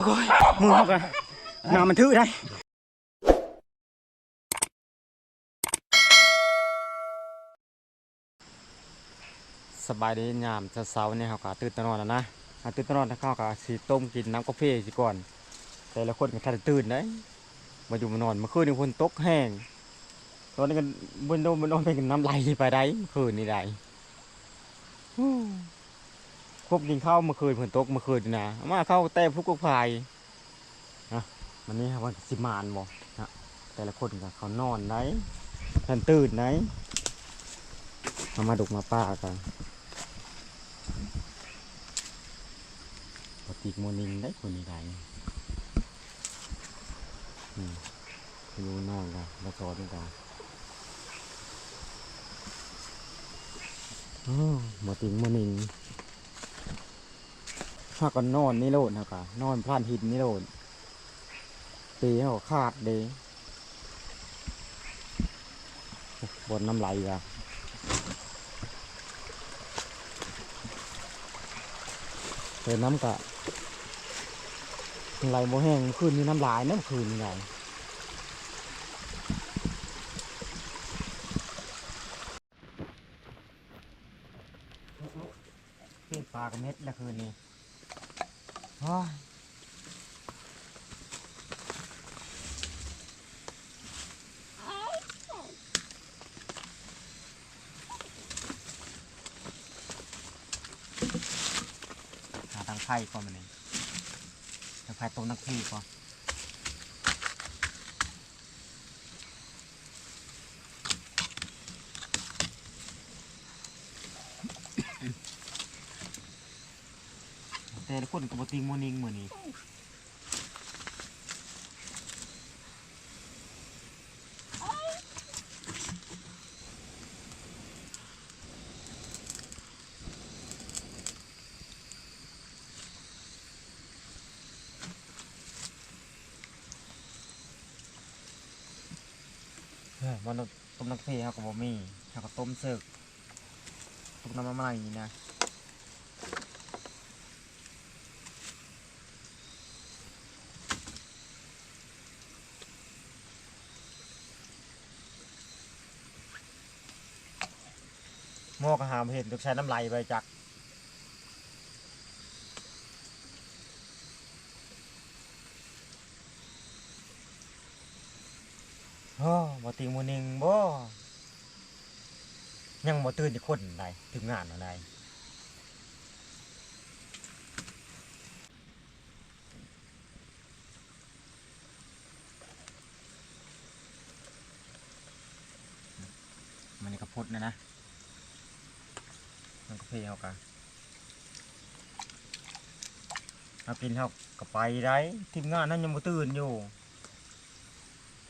โอ้ยมือเขากันน้ำมันทื่อได้สบายดียามเช้าๆเนี่ยเขาก็ตื่นตะนอนแล้วนะอ่าตื่นตะนอนเขาก็สีต้มกินน้ำกาแฟสิก่อน แต่ละคนก็ทันได้ตื่นได้มาอยู่มานอนมื่อคืนนี่ฝนตกแห้งตอนนี้ก็บนโดนบนโดนเป็นน้ำไหลไปได้คืนนี่ได้ ควบกินข้าวเมื่อคืนฝนตกเมื่อคืนนะมาเข้าแต่พวกกุ๊กพายนะมันนี่ครับว่าสิมานบ่นะแต่ละคนก็เขานอนไหนทันตื่นไหนมามาดุกมาป้ากันปฏิกโมนิงได้คนนี้ได้อืมอยู่นอนกันมาสอนกันโอ้ปฏิกโมอนิง ถ้าก็นอนนี่โลดนะครับนอนพลานหินนี่โลดปีเขาขาดเลยบนน้ำไหลกันเติน้ำกะไหลโมแห้งคืนนี้น้ำลายน้ำคืนนี่ไงปลากระเม็ดละคืนนี้ หาทางไพ่ก่อนมันเองทางไพ่ต้มนักพี่ก่อน ละคนกับบติงโมนิงเหมือนนี้ฮ้ยมันต้มน้ำเพลเขากับบะมี่เขาก็ต้มเสิร์ฟต้มน้ำมันอะไรอย่างนี้นะ หม้อกระหามเห็นต้องใช้น้ำไหลไปจากโอ้บ่ติงบ่หนึ่งบ่ยังบ่ตื่นจะคนใดถึงงานอะไรมันนี่กระพุดนะนะ พลเอากันอากินเขาก็ไปได้ทีมงานนั้นยังมาตื่นอยู่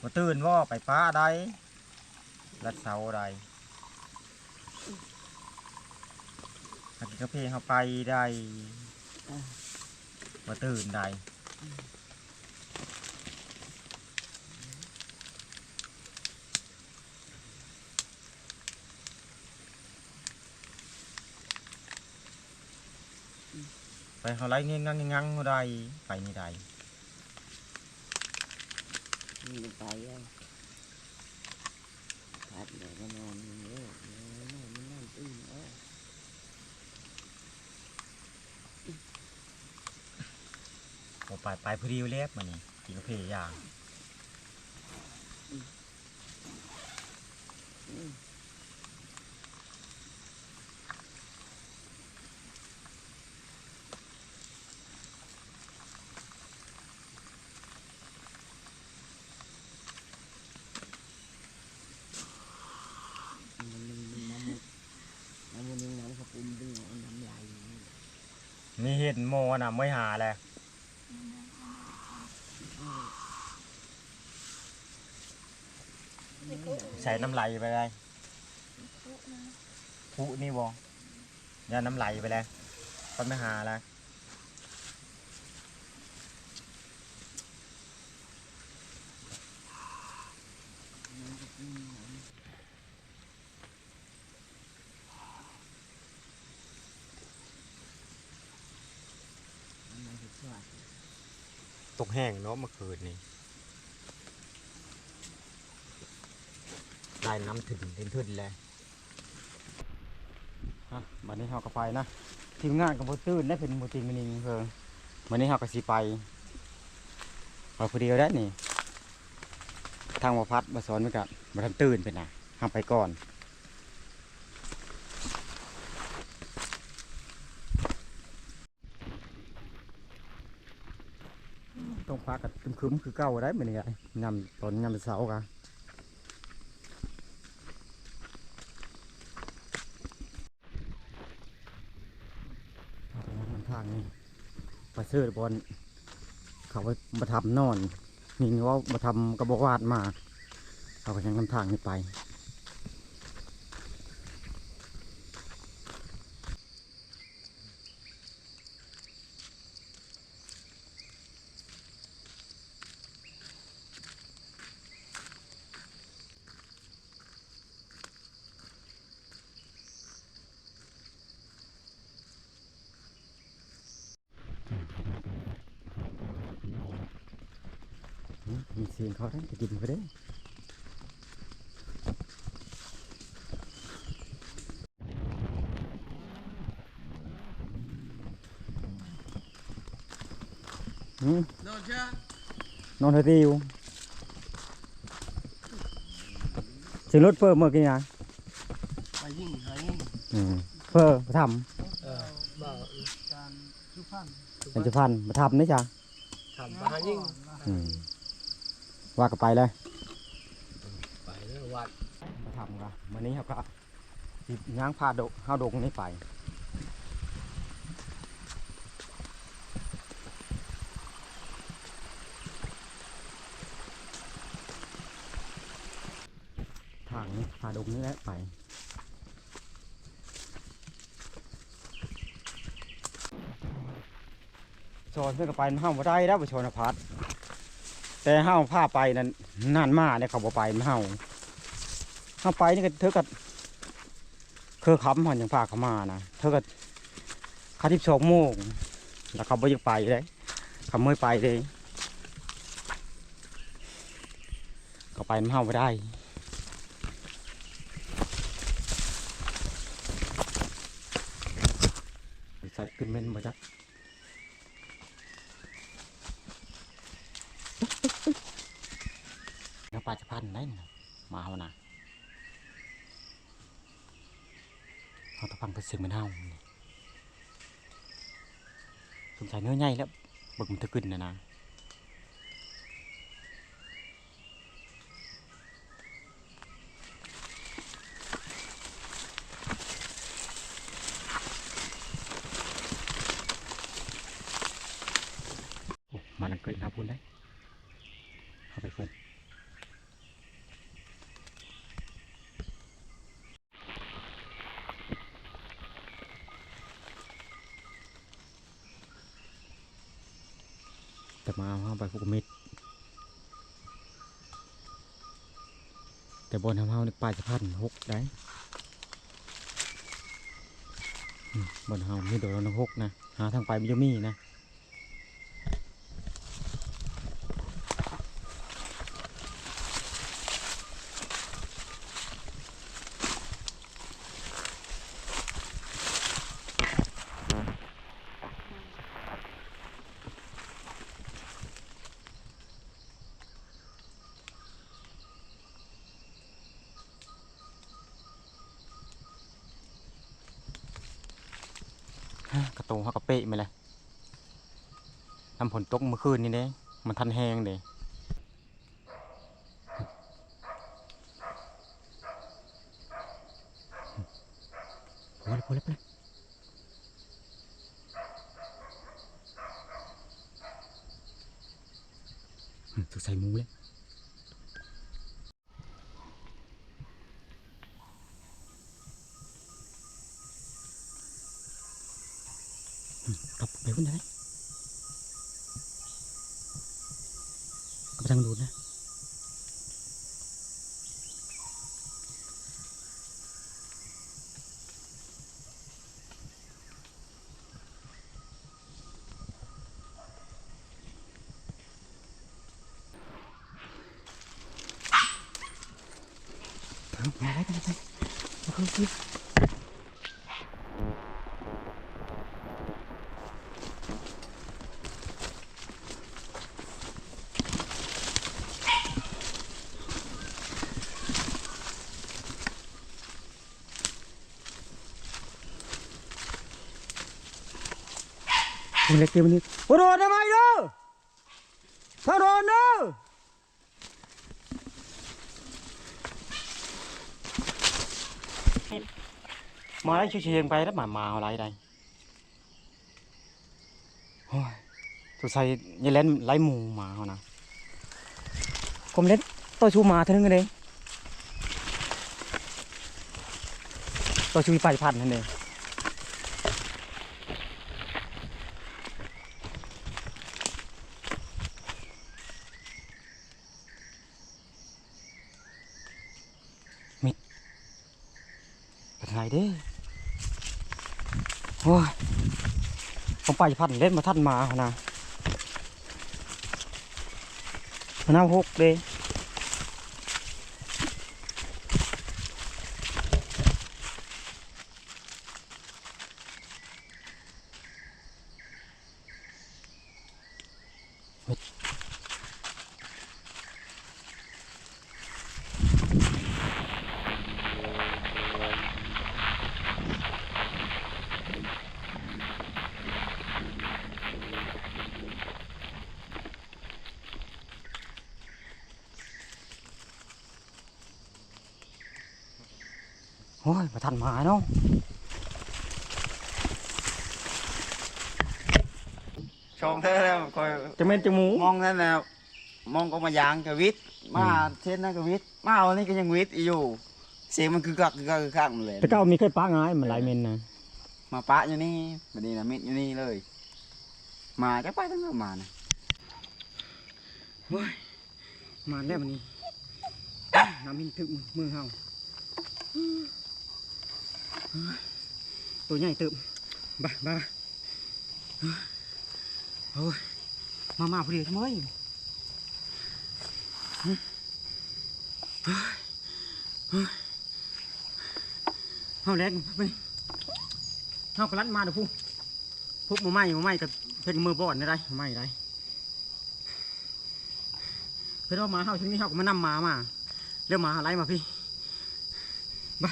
มาตื่นว่าไปป้าได้รัดเสาได้อากินกาแฟเขาไปได้มาตื่นได้ ไปเขาไล่เงี้ยงังงังๆได้ไปนี่ได้มันไปอะพัดเดี๋ยวก็นอนอยู่เยอะนอนนอนมันนอนตื่นเออโอ้ไปไปพอดีเล็บมานี่กินกาแฟอย่าง มันมันมันน้ำมันน้ำมันยังน้ำขปุ่นดึงเอาน้ำลายอยู่นี่ นี่เห็นโมน่ะไม่หาแหละใส่น้ำไหลไปเลยผู้นี่บอยาน้ำไหลไปเลยก็ไม่หาแล้ว น้ำขปุ่นน้ำน้ำมันสุดยอด ตกแห้งเนาะเมื่อคืนนี้ได้น้ำถึงถึงทึนเลยฮะวันนี้เราก็ไปนะทีมงานกับโบตื้นได้เป็นโมติมินิงเพิ่งวันนี้เราก็สิไปไปผู้เดียวได้นี่ ทางมาพัดมาสอนมันกับมาทำตื่นไปนะห้ามไปก่อน ต้องพากับ คึมๆคือเก่าได้เหมือนกันยำตอนยำเสาร์กันเอาไปนั่งทางนี้ไปซื้อบอลเขาไปมาทำนอนมีว่ามาทำกระบอกวาดมา เขาก็ยังนำทางนี้ไป อืมมีเสียงเขาได้จะกินไปได้อืม นอนจ้านอนเฮติวเสียงรถเพิ่มเมื่อกี้นะไปยิ่งหายิ่งอืมเพิ่มมาทเออบ่าวการสุพรรณำเป็นจะพันมาทำนี่จ้ะทำไปหายิ่งอืมว่ากันไปเลยไปเรื่องวัดมาทำกันวันนี้เขาก็สิย่างพาดกห้าดกนี้ไป ทางนี้พาดกนี้แหละไปชนเพื่อนก็ไปห้าบ่ได้แล้วไปชนพัดแต่ห้าพาไปนั้นนานมากเนี่ยเขาบ่ไปมันเฮาห้าไปนี่ก็เธอก็เคอค้ำหันอย่างพาเขามานะเธอก็คาทิบสองโมงแล้วเขาบ่ยังไปเลยเขาไม่ไปเลยเขาไปมันเฮาบ่ได้ใส่ ขึ้นเม่นมาจักน้ำปลาจะพันได้นะมาเอานะเขาตะพังเป็นสิ่งมันเฮาสงสัยเนื้อใหญ่แล้วบึกมันจะขึ้นนะนะโอ้มันเกิดนะพูดได้เข้าไปฟุ้ง แต่มาเอาไปพวกเม็ดแต่บนทำเฮาในปลายสะพานหกได้อืมบนเฮามีโดนหกนะหาทางไปมันจมีนะ กระโตงเขากระเปะไปเลยทำผลตกเมื่อคืนนี่เด้มันทันแห้งเด้พอแล้วพอแล้วพอแล้วอืมถูกใส่หมูเลยกลับไปพุ่นได้กลับไป ทางดูนนะ มาได้กันไปมาเข้าสิโอ้ย เล็กเต็มนี่โอ้โดนทำไมเด้อถ้าโดนเด้อมาได้ช่วยเชียงไปแล้วมามาอะไรได้โอ้ยตัวใส่ยายเล่นไล่หมูหมาเขานะผมเล่นตัวชูหมาเท่านั้นเองตัวชูไปพันนั่นเองเป็นไรเด้โอ้ยผม ไปพันเล่นมาท่านมานะน่าหกเด้ ยมาทันหมาเนาะชมเธอแล้วคอยจะเม็นจะหมูมองนั่นแล้วมองก็มายางกับวิทย์มาเช่นนั้นกับวิทย์มาเอานี่ก็ยังวิทย์อยู่เสียงมันคือกักคือกักคือกักมันเลยแต่ก็มีเคยป้าง่ายมันหลายเมนนะมาปะอยู่นี่บัดนี้นะมิดอยู่นี่เลย มาจะไปทั้งนั้นมานะมาแล้วมันนี้น้ำมินถึกมือมือเฮา ตัวใหญ่เติมบ้าบ้าโอ้ยมามาพอดีทำไมเฮาแรงไปเฮากระลัดมาเดี๋ยวพูพุบมาไหม้มาไหม้กับเพชรมือบอดนี่ได้ไหม้ได้เพื่อนว่าหมาเฮาช่วงนี้เฮาก็มานำหมามาเรียกหมาอะไรมาพี่ไป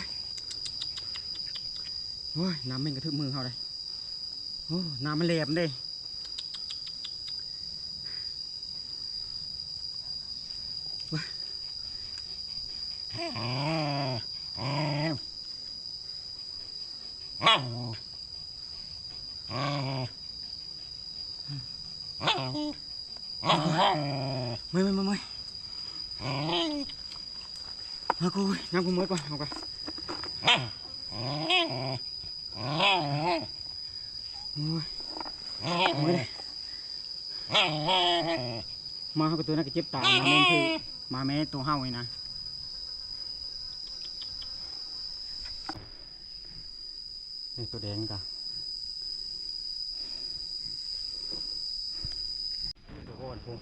โอ้ยน้ำมันกระทึบมือเฮาเลยโอ้น้ำมันแหลมเด้ไม่ไม่ไม่ไม่เอากูน้ำกูมืดก่อนเอาก่อนโอ้ย มืดเลยมาเฮาตัวนั้นก็เจ็บตามาแม่นคือมาแม่ตัวเฮาไว้นะนี่ตัวแดงกะตัวอ่อนพุง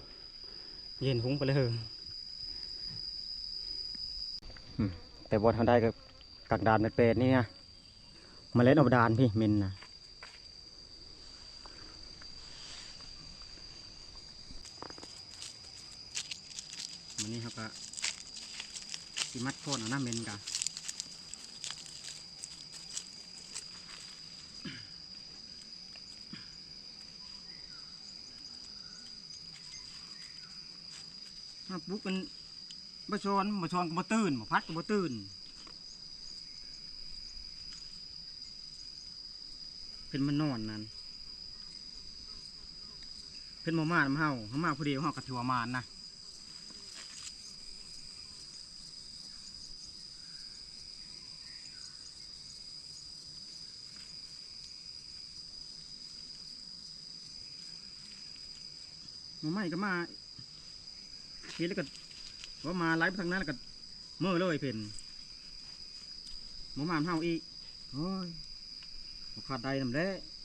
เย็นพุงไปเลยเฮออืมแต่บอลทำได้ก็กักดานเป็ดนี่นะมาเล่นเอาดานพี่เมนนะมันนี้ครับก็สิมัดโคนเอาหน้าเมนกะถ้าปุ๊กมันบ่ชอนบ่ชอนก็บ่ตื่นบ่พัดก็บ่ตื่น เป็นมันนอนนั่นเป็นมอมานมาเฮาเฮามาผู้เดียวเฮาก็ถือว่ามานนะมอไม่ก็มาเห็นแล้วก็ว่ามาไล่ไปทางนั้นแล้วก็เมื่อเลยเป็นหมอมานเฮาอีกโอ้ย ขาดใดนำเด้ป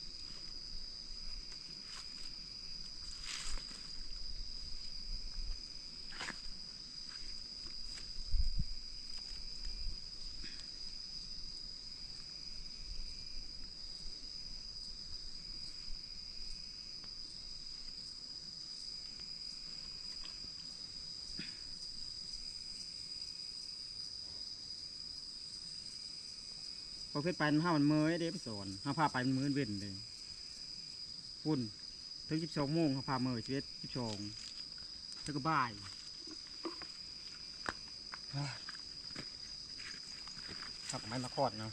ขึ้นไปมันห้ามันเมยเด้ไปสอนห้าพาไปมันมื้อเว้นเลยพุ่นถึงสิบสองโมงห้าพาเมยสิบเอ็ดสิบสองแล้วก็บ่ายขับไม้มาคอดเนาะ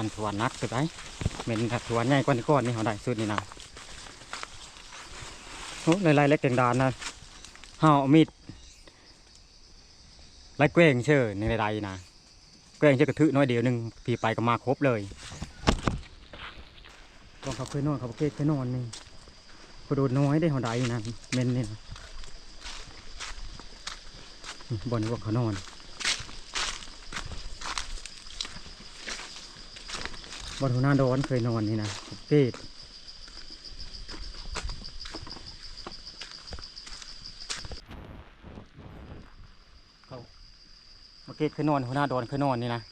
อนถั่วนักสุดไอ้เม็นถั่วใหญ่กว่านี้ก่อนนี่เขาได้สุดนี่นะโอ้ลายเล็กแกงดานนะเฮามีดลายเกวงเชื่อในใดๆนะเกวงเชื่อกระทึน้อยเดียวหนึ่งพี่ไปก็มาครบเลยต้องเขาเคยนอนเขาเคยเคยนอนนี่เขาโดนน้อยได้เขาใดนะเม็นนี่นะนี่บนพวกเขานอน บนหัวหน้าโดนเคยนอนนี่นะเกตเขาเมื่อกี้เคยนอนหัวหน้าโดนเคยนอนนี่นะ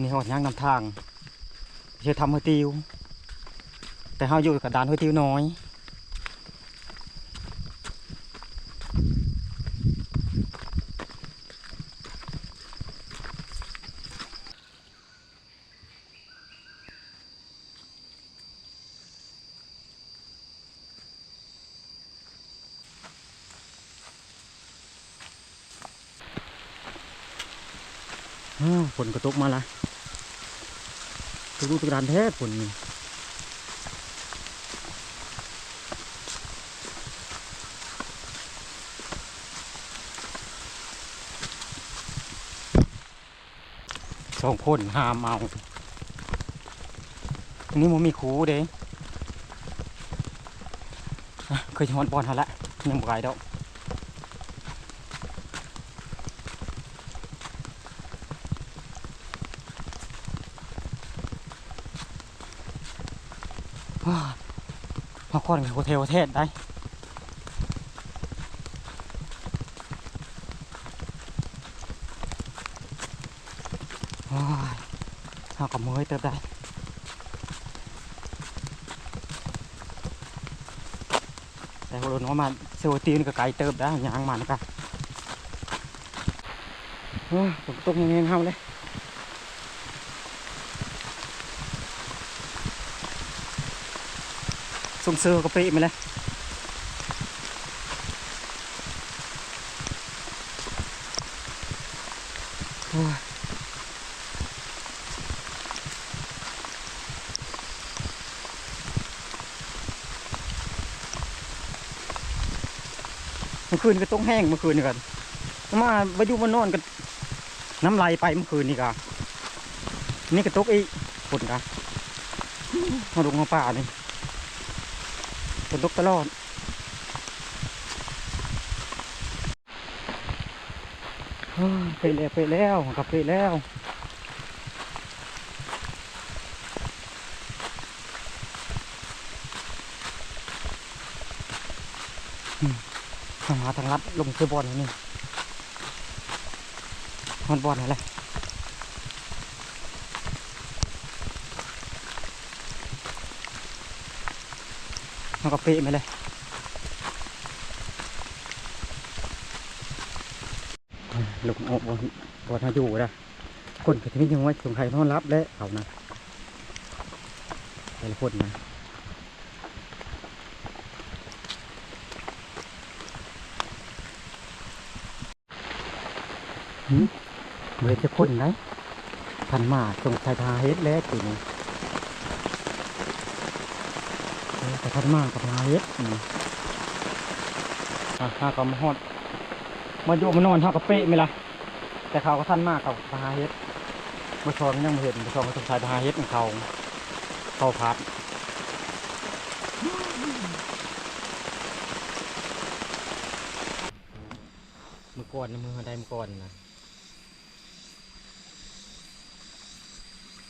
นี่หอดย่างนำทางเชื่อทำหัวติว แต่เขาอยู่กับดานหัวติวน้อย ฝนก็ตกมาละตุกตุกดานแท้ฝนนี่สองคนหามเอาอันนี้มันมีคูเด้เคยชอนบอลหาละยังบ่ไกลดอก มาก่อนกับโฮเทลเทศได้ว้ายเอากับมือเติบได้แต่พอรถน้องมาเซลตีนก็ไกลเติบได้ยางมันก็โอ้ยตกตกเงี้ยๆเขาเลย ส่งเซอก็เป๊ะมาเลยโอ้ยเมื่อคืนก็ต้องแห้งเมื่อคืนนี่กันมาไปอยู่มานอนกันน้ำลายไปเมื่อคืนนี่กะนี่ก็ตกอีกฝนกะมาลงมาป่านี่ ฝนตกตลอด ไปแล้วไปแล้วกับไปแล้วทางหาทางลัดลงเคือบอลนี่มันบอลอะไร มันก็เป๊ะไปเลยลูกโอ้บนบนมาอยู่นะคนก็จะมียังไว้สงใครนอนรับและเขานะแต่ละคนนะหืมเมื่อจะคนไหนพันมาสงสัยทาเฮ็ดแล้วจีนี่ เออแต่พันมากับทาเฮ็ดอืมอะข้าก็มาฮอดมาอยู่มานอนเท่ากับเป๊ะไหมล่ะแต่เขาก็ท่านมากเขาพาเฮ็ดมาชอนยังไม่เห็นมาชอนมาสงสัยพาเฮ็ดของเขาเขาพัดเมื่อก่อนนะมือได้เมื่อก่อนนะ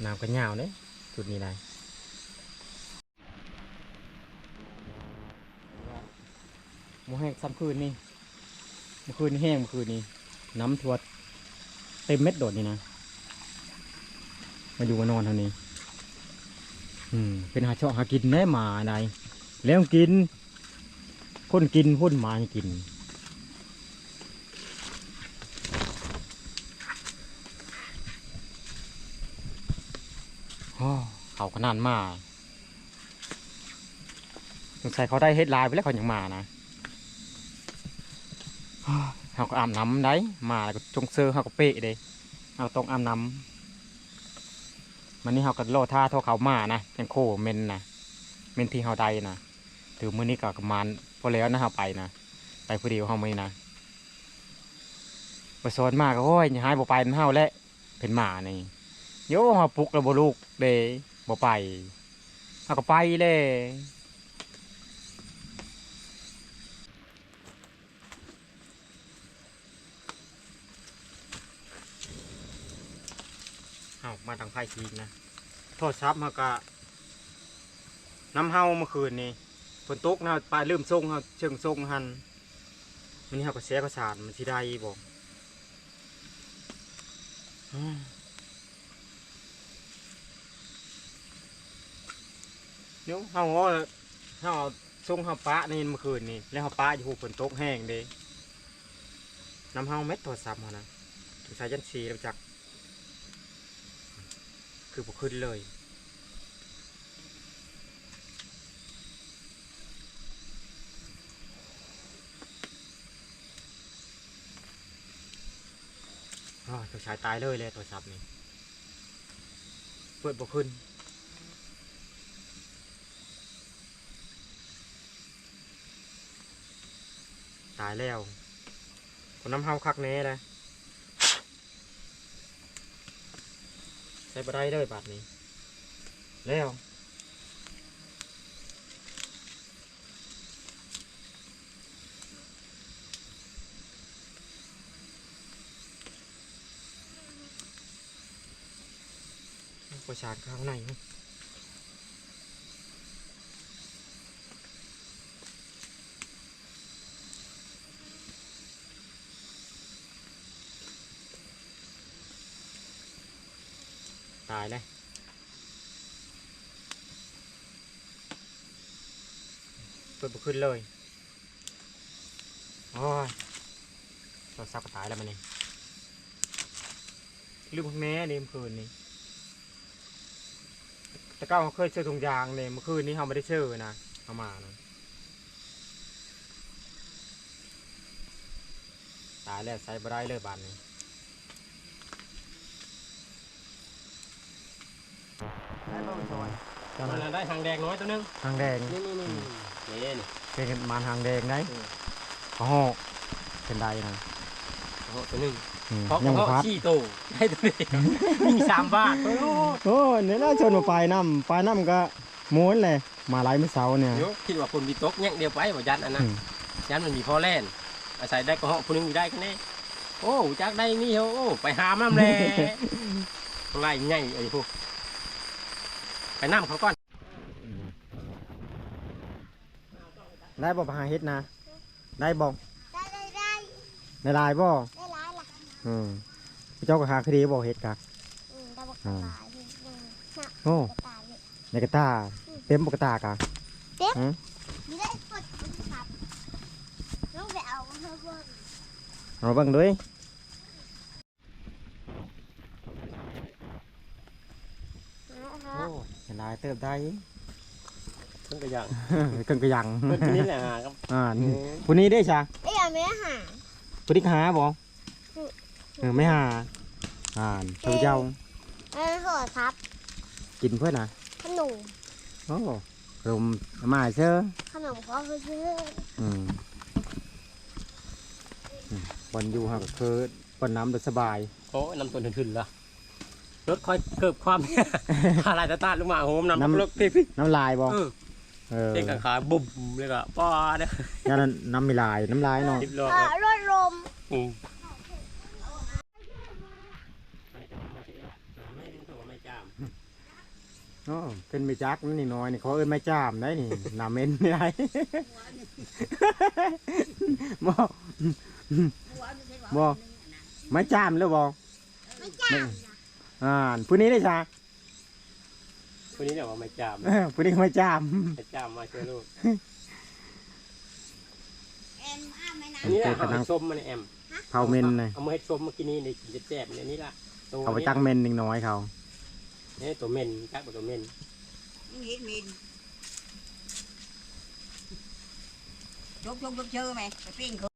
น้ำกันยาวเนี่ยจุดนี้ได้ บ่แห้งซ้ำคืนนี่เมื่อคืนนี่แห้งเมื่อคืนนี้ น้ำท่วมเต็มเม็ดโดดนี่นะ มาอยู่มานอนเท่านี้ อืม เป็นหาเชาะหากินแน่หมาใดแล้วกินคนกินพ่นหมาให้กินอ้อเขาขนาดมาสงสัยเขาได้เฮ็ดลายไปแล้วเขายังมานะ เขาก็อาบน้ำได้มาแล้วก็จงเซอร์เขาก็เปะเด้เขาต้องอาบน้ำมันนี่เขาก็โลท่าท่าเขามานะยังโคเมนนะเมนที่เขาได้นะถือมือนี้ก็ประมาณพอแล้วนะเขาไปนะไปผู้เดียวเขาไม่นะไปสอนมากก็โอ้ยอย่าให้บ่ไปมันเฮาและเป็นหมานี่โย่เฮาปลุกแล้วบ่ลูกเด้บ่ไปเฮาก็ไปเลย มาทางไผทีนะโทรศัพท์เฮาก็น้ำเฮาเมื่อคืนนี้ฝนตกนะปลายลืมส่งเฮาเชิงส่งหันมันนี้เฮาก็เสียก็สารมันสิได้บอืมเดี๋ยวเฮาเอาเฮาเอาส่งเฮาปะนี่เมื่อคืนนี่แล้วเฮาปะอยู่หูฝนตกแห้งเด้น้ำเฮาเม็ดโทรศัพท์เฮานะสายยันสีแล้วจัก คือบ่ขึ้นเลยตัวชายตายเลยเลยโทรศัพท์นี่เปิดบ่ขึ้นตายแล้วคนน้ำเฮาคักแน่เลย ใช้บได้เลยบาทนี้ แล้วประชาข้างในมั้งายเลยเปิดบุขึ้นเลย โอ้ยเราซับกระตายแล้วมันนี่ลืมพักแม่นี่เมื่อคืนนี้แต่ก้าเขาเคยเชื่อถุงยางเนี่ยเมื่อคืนนี้เขาไม่ได้เชื่อนะเอามานะตายแล้วใส่บ่ได้เลยบานนี้ ได้บ่ ซอยตอนมันนั้นได้หางแดงน้อยตัวหนึงหางแดงนี่นี่นี่นี่นี่เป็นมันหางแดงได้อืมโอ้โหเป็นได้นะโอ้โหตัวหนึงอืมเพราะยังเพบ่ราะพัดขี้โตได้ตัวนี้มีสามบาทโอ้โหโอ้เนี่ยน่าชนมาปลายน้ำปลายน้ำก็ม้วนเลยมาหลายมื้อเช้าเนี่ยเดี๋ยวคิดว่าคนมีตกแยกเดียวไปว่ายันอันนั้นอืมยันมันมีพอแล่นอาศัยได้ก็เหาะคนหนึงมีได้กันแน่โอ้จักได้นี่เหรอโอ้ไปหามน้ำแน่ไล่ใหญ่ไอ้พวก ไปน้ำเขาก่อนได้บ่หาเฮ็ดนะ ได้บ่ได้ได้ได้ในลายบ่ได้ร้ายละอืมเจ้าก็หาคดีบ่เฮ็ดกะอืมได้บอกกระต่ายนี่อืมน่ะโอ้กระต่ายนี่ในกระตาเต็มบ่กระตากะนี่ได้กดครับต้องไปเอาเพื่อนเพื่อนเอาเบิ่งด้วย นะ โอ้เห็นลายเติบได้เพิ่งกระยังเกินกระยังเพิ่งนี่แหละหาครับอ่านี่ผู้นี้ได้จ้ะเอ้ยเอาไม่หาผู้นี้หาบ่เออไม่หาอ่านเพิ่นเจ้าเออโทรศัพท์กินเพื่อนนะขนมโอ้รมมาเชื่อขนมก็ซื้ออืมอืมวันอยู่ห่างก็คือวันน้ำโดยสบายโอ้ยน้ำตัวถึนๆละ รถค่อยเกิบความ อะไรตาตาลงมาโหมน้ำ รถพี่พี่น้ำลายบ่เออเออเด็กกับขาบุ่มเลยก็ป้าเนี่ยย่านั้นน้ำมีลายน้ำลายเนาะทิพย์โลกเออรถลมอืมอ๋อเป็นไม่จักนั่นนี่น้อยนี่เขาเอิ้นไม่จามได้นี่ หนาเม้นไม่ได้บ่บ่ไม่จามแล้วบ่ไม่จ้างนะ อ่าผู้นี้ได้ซะคนนี้เดี๋ยวว่าไม่จามเออผู้นี้ไม่จามไม่จามมาช่วยลูกเอ็มอ้าไม่นะอันนี้แหละเอาไปส้มมาในแอมเผาเมนเลยเอามาให้ส้มเมื่อกี้นี้ในกินจะแซ่บเนี่ยนี่ละตัวเอาไปจักเมนนิดน้อยเขานี่ตัวเมนจักกว่าตัวเมน Những gì mình chốt chốt chốt chưa mày cái pin